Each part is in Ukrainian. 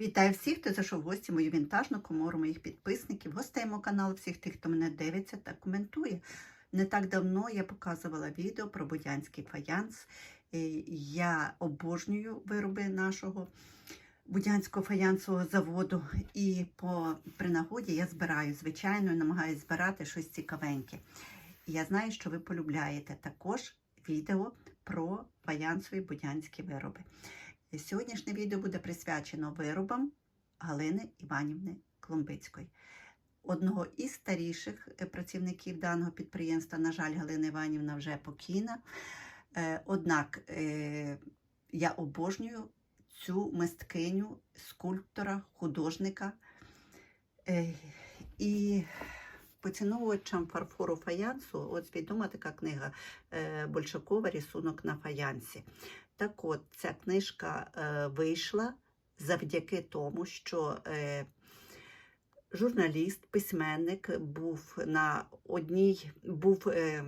Вітаю всіх, хто зайшов в гості мою вінтажну комору моїх підписників, гостей мого каналу, всіх тих, хто мене дивиться та коментує. Не так давно я показувала відео про будянський фаянс. Е, Я обожнюю вироби нашого будянського фаянсового заводу. І по при нагоді я збираю, звичайно, намагаюся збирати щось цікавеньке. Я знаю, що ви полюбляєте також відео про фаянсові будянські вироби. Сьогоднішнє відео буде присвячено виробам Галини Іванівни Клумбицької. Одного із старіших е, працівників даного підприємства, на жаль, Галина Іванівна вже покійна. Е, Однак е, я обожнюю цю мисткиню, скульптора, художника. І поціновувачам фарфору фаянсу, от відома така книга Большакова Рисунок на фаянсі. Так от, ця книжка е, вийшла завдяки тому, що е, журналіст, письменник був на одній був е,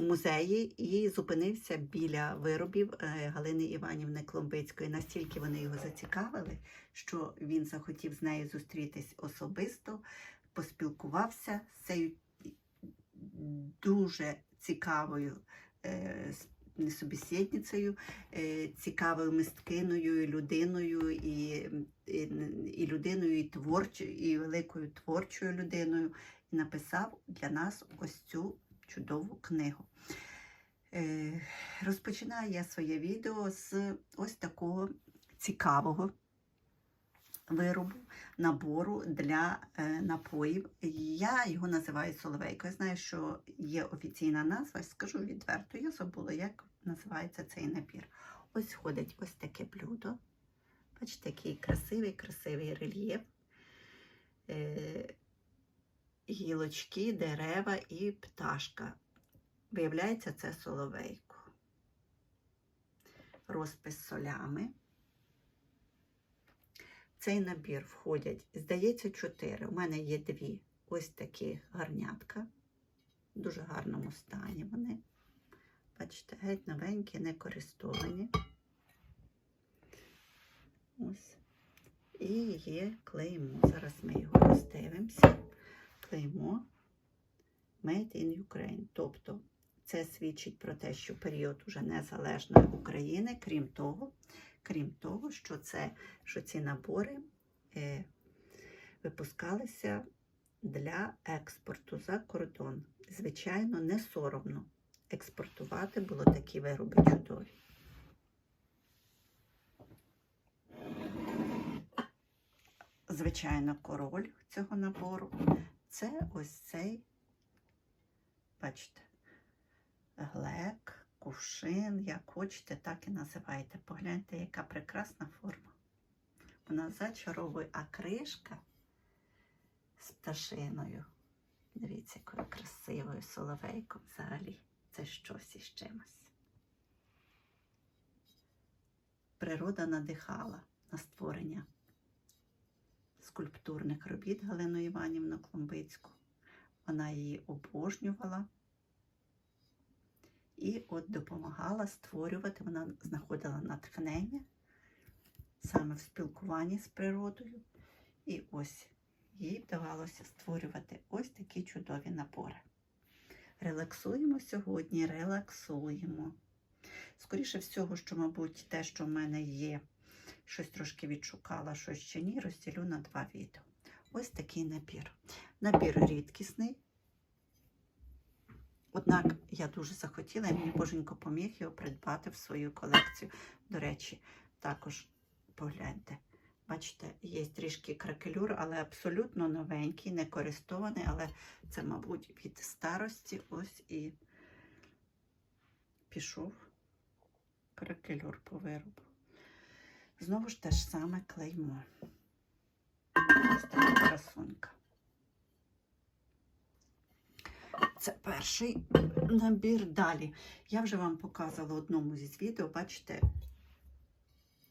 музеї і зупинився біля виробів е, Галини Іванівни Кломбицької. Настільки вони його зацікавили, що він захотів з нею зустрітись особисто, поспілкувався з цією дуже цікавою. е, собеседницею, е, цікавою мисткиною, людиною, і, і, і людиною, і творчою, і великою творчою людиною, і написав для нас ось цю чудову книгу. Е, Розпочинаю я своє відео з ось такого цікавого виробу, набору для е, напоїв. Я його називаю соловейкою. Я знаю, що є офіційна назва, скажу відверто, я забула, як називається цей набір. Ось ходить ось таке блюдо. Бачите, який красивий, красивий рельєф. Е, гілочки, дерева і пташка. Виявляється, це соловейко. Розпис солями. Цей набір входять, здається, чотири. У мене є дві ось такі гарнятка. В дуже гарному стані вони. Бачите, геть новенькі, не користовані. Ось. І є клеймо. Зараз ми його роздивимося. Клеймо Made in Ukraine. Тобто це свідчить про те, що період уже незалежної України, крім того, крім того, що, це, що ці набори е, випускалися для експорту за кордон. Звичайно, не соромно експортувати було такі вироби чудові. Звичайно, король цього набору це ось цей, бачите, глек, кувшин, як хочете, так і називайте. Погляньте, яка прекрасна форма. Вона зачаровує, а кришка з пташиною. Дивіться, якою красивою соловейком взагалі. Це щось із чимось. Природа надихала на створення скульптурних робіт Галину Іванівну Клумбицьку. Вона її обожнювала і от допомагала створювати, вона знаходила натхнення саме в спілкуванні з природою. І ось їй вдавалося створювати ось такі чудові набори. Релаксуємо сьогодні, релаксуємо. Скоріше всього, що, мабуть, те, що в мене є, щось трошки відшукала, щось ще ні, розділю на два відео. Ось такий набір. Набір рідкісний. Однак я дуже захотіла, і мені боженько поміг його придбати в свою колекцію. До речі, також погляньте. Бачите, є трішки кракелюр, але абсолютно новенький, не користований, але це, мабуть, від старості ось і пішов кракелюр по виробу. Знову ж те ж саме клеймо. Ось така красунька. Це перший набір. Далі. Я вже вам показувала одному зі відео, бачите,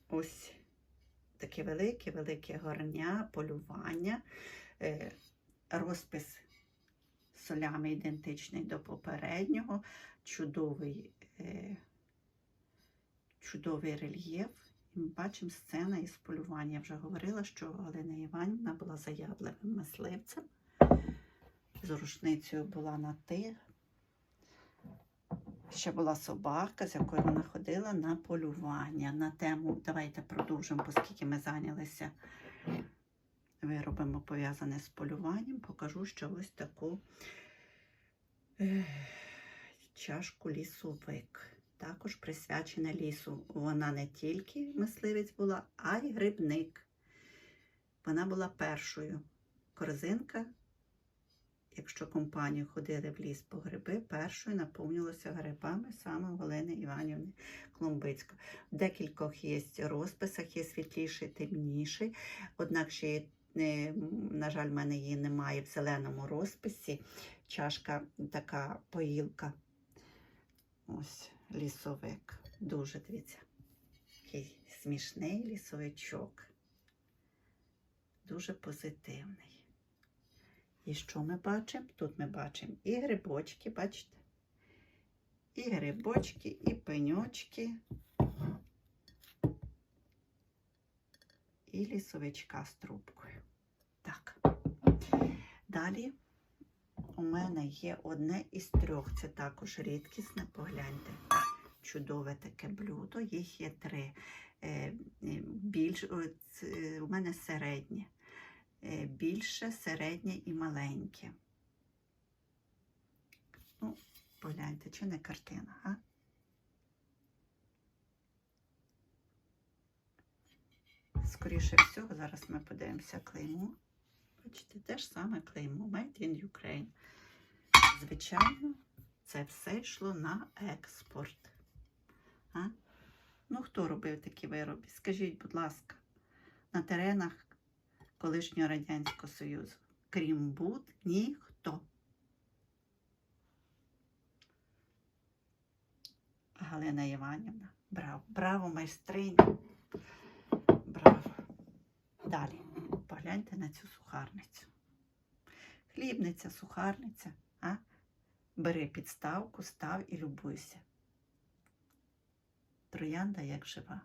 ось таке велике, велике горня, полювання, е, розпис солями ідентичний до попереднього, чудовий, е, чудовий рельєф І ми бачимо сцена із полювання. Я вже говорила, що Галина Іванівна була заявленим мисливцем. З рушницею була на ти. Ще була собака, з якою вона ходила на полювання. На тему давайте продовжимо, оскільки ми зайнялися виробами, пов'язане з полюванням. Покажу, що ось таку чашку лісовик. Також присвячена лісу. Вона не тільки мисливець була, а й грибник. Вона була першою. Корзинка, якщо компанію ходили в ліс по гриби, першою наповнювалася грибами саме Галини Іванівни Клумбицької. В декількох є розписах, є світліший, темніший. Однак ще, є, е, на жаль, в мене її немає в зеленому розписі. Чашка така поїлка. Ось лісовик. Дуже дивіться. Такий смішний лісовичок. Дуже позитивний. І що ми бачимо? Тут ми бачимо і грибочки, бачите? І грибочки, і пеньочки, і лісовичка з трубкою. Так. Далі у мене є одне із трьох. Це також рідкісне, погляньте. Чудове таке блюдо. Їх є три. Е, е, Більш, у мене середнє. Е, Більше, середнє і маленьке. Ну, погляньте, чи не картина, а? Скоріше всього, зараз ми подивимося клеймо. Бачите, те ж саме клеймо Made in Ukraine. Звичайно, це все йшло на експорт. А? Ну, хто робив такі вироби? Скажіть, будь ласка, на теренах колишнього Радянського Союзу, крім Буд, ніхто. Галина Іванівна, браво, браво, майстриня. Браво. Далі. Погляньте на цю сухарницю. Хлібниця, сухарниця. А? Бери підставку, став і любуйся. Троянда як жива.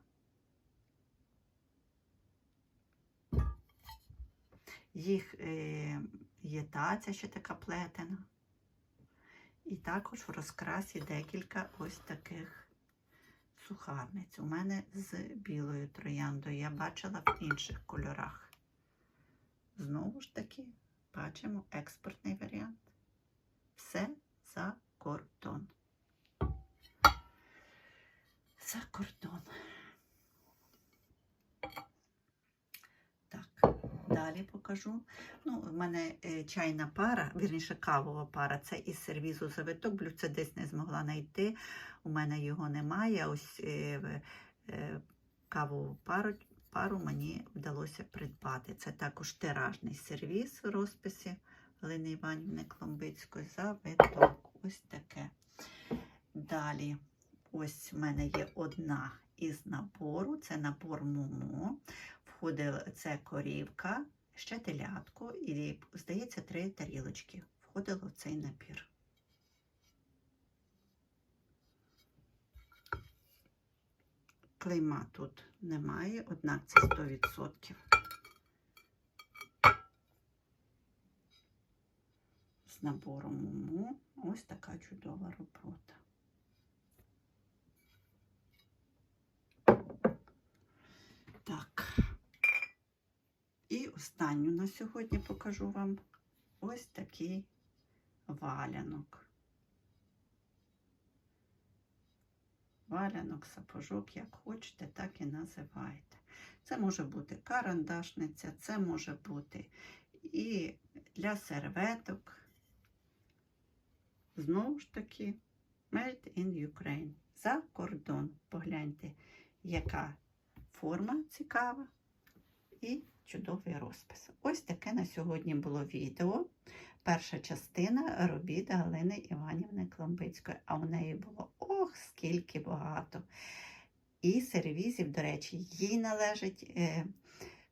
Їх е, є таця ще така плетена. І також в розкрасі декілька ось таких сухарниць. У мене з білою трояндою. Я бачила в інших кольорах. Знову ж таки, бачимо експортний варіант. Все за кордон. За кордон. Так, далі покажу. Ну, в мене е, чайна пара, вірніше кавова пара. Це із сервізу завиток. Блюдце десь не змогла знайти. У мене його немає. Ось е, е, кавову пару, пару мені вдалося придбати. Це також тиражний сервіс в розписі Галини Іванівни Кломбицької завиток. Ось таке. Далі, ось в мене є одна із набору. Це набор Мумо. Входила це корівка, ще телятко і, здається, три тарілочки входило в цей набір. Клейма тут немає, однак це 100%. З набором Муму ось така чудова робота. Так. І останню на сьогодні покажу вам ось такий валянок. Валянок, сапожок, як хочете, так і називайте. Це може бути карандашниця, це може бути і для серветок. Знову ж таки, Made in Ukraine. За кордон. Погляньте, яка форма цікава і чудовий розпис. Ось таке на сьогодні було відео. Перша частина робіт Галини Іванівни Кламбицької, а в неї було ох, скільки багато. І сервізів, до речі, їй належить е,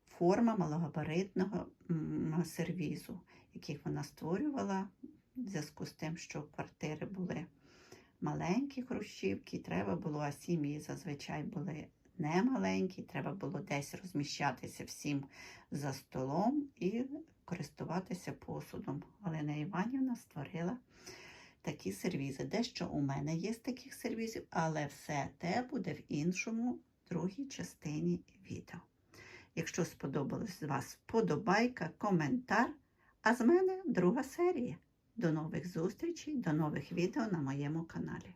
форма малогабаритного сервізу, яких вона створювала в зв'язку з тим, що квартири були маленькі хрущівки, треба було, а сім'ї зазвичай були не маленький, треба було десь розміщатися всім за столом і користуватися посудом. Олена Іванівна створила такі сервізи. Дещо у мене є з таких сервізів, але все те буде в іншому, другій частині відео. Якщо сподобалось вас, вподобайка, коментар, а з мене друга серія. До нових зустрічей, до нових відео на моєму каналі.